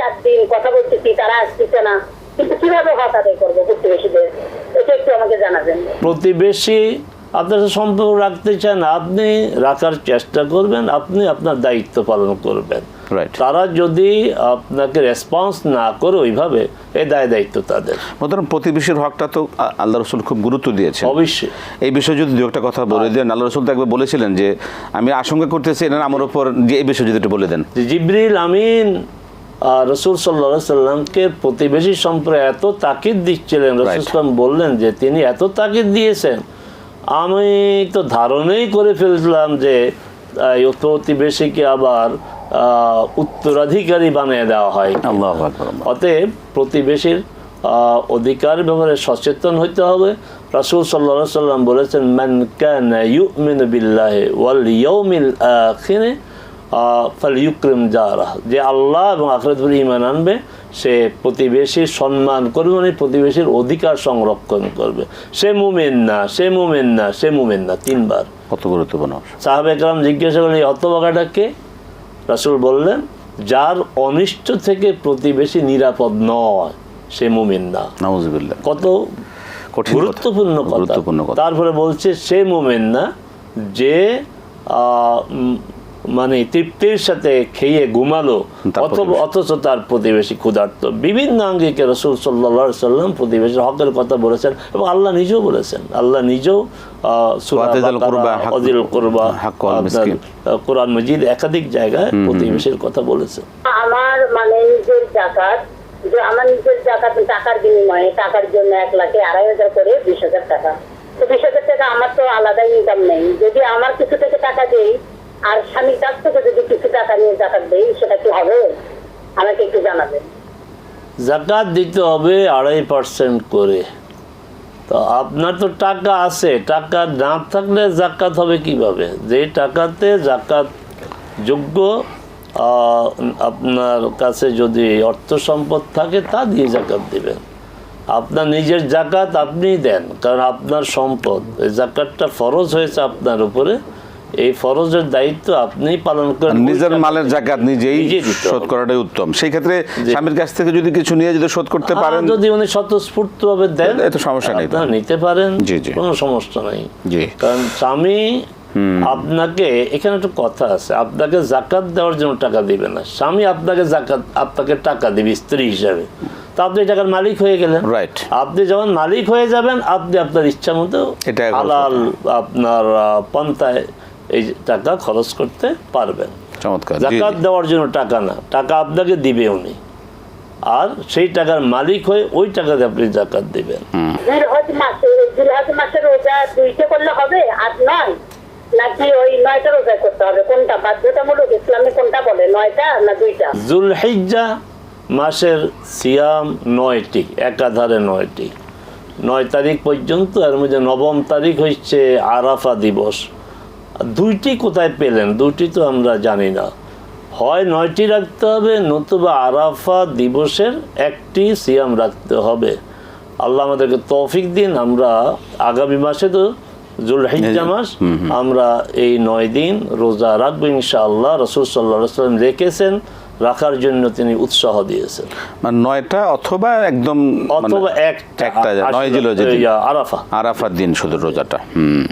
চার দিন কথা বলতেছি তারা আসতেছে না। কিন্তু কীভাবে হক আদায় করব প্রতিবেশীদের? এটা একটু আমাকে জানাবেন। প্রতিবেশী আপনার সাথে সম্পর্ক রাখতে চান আপনি রাখার চেষ্টা করবেন আপনি আপনার দায়িত্ব পালন করবেন। রাইট তারা যদি আপনাকে রেসপন্স না করে ওইভাবে এই দায় দায়িত্ব তাদের। মতন প্রতিবেশীর হকটা তো আল্লাহ রসুল খুব গুরুত্ব দিয়েছেন। অবশ্যই। এই বিষয়ে যদি দু একটা কথা বলে দেন আল্লাহ রসুল তো একবার বলেছিলেন যে আমি আশঙ্কা করতেছি এটা আমার উপর যে এই বিষয়ে যদি একটু বলে দেন। যে জিবরিল আমিন রসুল সাল্লা সাল্লামকে প্রতিবেশী সম্পর্কে এত তাকিদ দিচ্ছিলেন রসুল. সাল্লাম বললেন যে তিনি এত তাকিদ দিয়েছেন। আমি তো ধারণাই করে ফেলছিলাম যে প্রতিবেশীকে আবার উত্তরাধিকারী বানিয়ে দেওয়া হয়। অতএব প্রতিবেশীর অধিকার ব্যাপারে সচেতন হইতে হবে। রাসূল আলাইহি সাল্লাম বলেছেন মান কানা ইউমিনু বিল্লাহি ওয়াল ইয়াউমিল আখিরে ফালইউকরিম জারা। যে আল্লাহ এবং আখিরাতের ইমান আনবে সে প্রতিবেশীর সম্মান করবে মানে প্রতিবেশীর অধিকার সংরক্ষণ করবে। সে মুমিন না সে মুমিন না সে মুমিন না তিনবার। কত গুরুত্বপূর্ণ সাহাবে একরাম জিজ্ঞাসা করলেন এই হতবাগাটা কে? রাসূল বললেন যার অনিষ্ট থেকে প্রতিবেশী নিরাপদ নয় সে মুমিন না। কত কঠিন গুরুত্বপূর্ণ কথা। তারপরে বলছে সে মুমিন না যে মানে তৃপ্তির সাথে খেয়ে ঘুমালো অথবা অথচ তার প্রতিবেশী ক্ষুধার্ত। বিভিন্ন আঙ্গিকে রসুল সাল্লা সাল্লাম প্রতিবেশীর হকের কথা বলেছেন এবং আল্লাহ নিজেও বলেছেন আল্লাহ নিজেও কোরআন মজিদ একাধিক জায়গায় প্রতিবেশীর কথা বলেছেন। আমার মানে নিজের জাকাত যে আমার নিজের জাকাত টাকার বিনিময়ে টাকার জন্য এক লাখে আড়াই হাজার করে বিশ হাজার টাকা। তো বিশ হাজার টাকা আমার তো আলাদা ইনকাম নেই। যদি আমার কিছু থেকে টাকা দেই আর স্বামীর কাছ থেকে যদি কিছু টাকা নিয়ে জাকাত দেই সেটা কি হবে? আমাকে একটু জানাবেন। জাকাত দিতে হবে আড়াই পার্সেন্ট করে। তো আপনার তো টাকা আছে, টাকা না থাকলে জাকাত হবে কীভাবে? যে টাকাতে জাকাত যোগ্য আপনার কাছে যদি অর্থ সম্পদ থাকে, তা দিয়ে জাকাত দিবেন। আপনার নিজের জাকাত আপনিই দেন, কারণ আপনার সম্পদ। এই জাকাতটা ফরজ হয়েছে আপনার উপরে। এই ফরজের দায়িত্ব আপনিই পালন করেন নিজের মালের জাকাত নিজেই শোধ করাটাই উত্তম। সেই ক্ষেত্রে স্বামীর কাছ থেকে যদি কিছু নিয়ে যদি শোধ করতে পারেন যদি উনি স্বতঃস্ফূর্ত ভাবে দেন এতে সমস্যা নেই। নিতে পারেন জি, জি। কোনো সমস্যা নেই। জি। কারণ স্বামী আপনাকে এখানে একটা কথা আছে আপনাকে জাকাত দেওয়ার জন্য টাকা দিবে না। স্বামী আপনাকে জাকাত আপনাকে টাকা দিবে স্ত্রী হিসাবে। তা আপনি টাকার মালিক হয়ে গেলেন। Right. আপনি যখন মালিক হয়ে যাবেন আপনি আপনার ইচ্ছা মতো হালাল আপনার পন্থায় এই টাকা খরচ করতে পারবেন। চমৎকার জাকাত দেওয়ার জন্য টাকা না টাকা আপনাকে দিবে উনি। আর সেই টাকার মালিক হয়ে ওই টাকাতে আপনি জাকাত দিবেন। জিলহজ মাসে জিলহজ মাসে রোজা দুইটা করলে হবে আর নয়। নাকি ওই নয়টা রোজা করতে হবে? কোনটা? বাধ্যতামূলক ইসলামে কোনটা বলে? নয়টা না দুইটা? জুলহিজ্জা মাসের সিয়াম নয়টি একাধারে নয়টি। নয় তারিখ পর্যন্ত এর মধ্যে নবম তারিখ হচ্ছে আরাফা দিবস। দুইটি কোথায় পেলেন? দুইটি তো আমরা জানি না। হয় নয়টি রাখতে হবে নতুবা আরাফা দিবসের একটি সিয়াম রাখতে হবে। আল্লাহ আমাদেরকে তৌফিক দিন আমরা আগামী মাসে তো জুলহিজ্জা মাস আমরা এই নয় দিন রোজা রাখব ইনশাআল্লাহ। রসুল সাল্লাহ সাল্লাম রেখেছেন রাখার জন্য তিনি উৎসাহ দিয়েছেন। মানে নয়টা অথবা একদম মানে অথবা একটা একটা নয় আরাফা। আরাফার দিন শুধু রোজাটা হুম।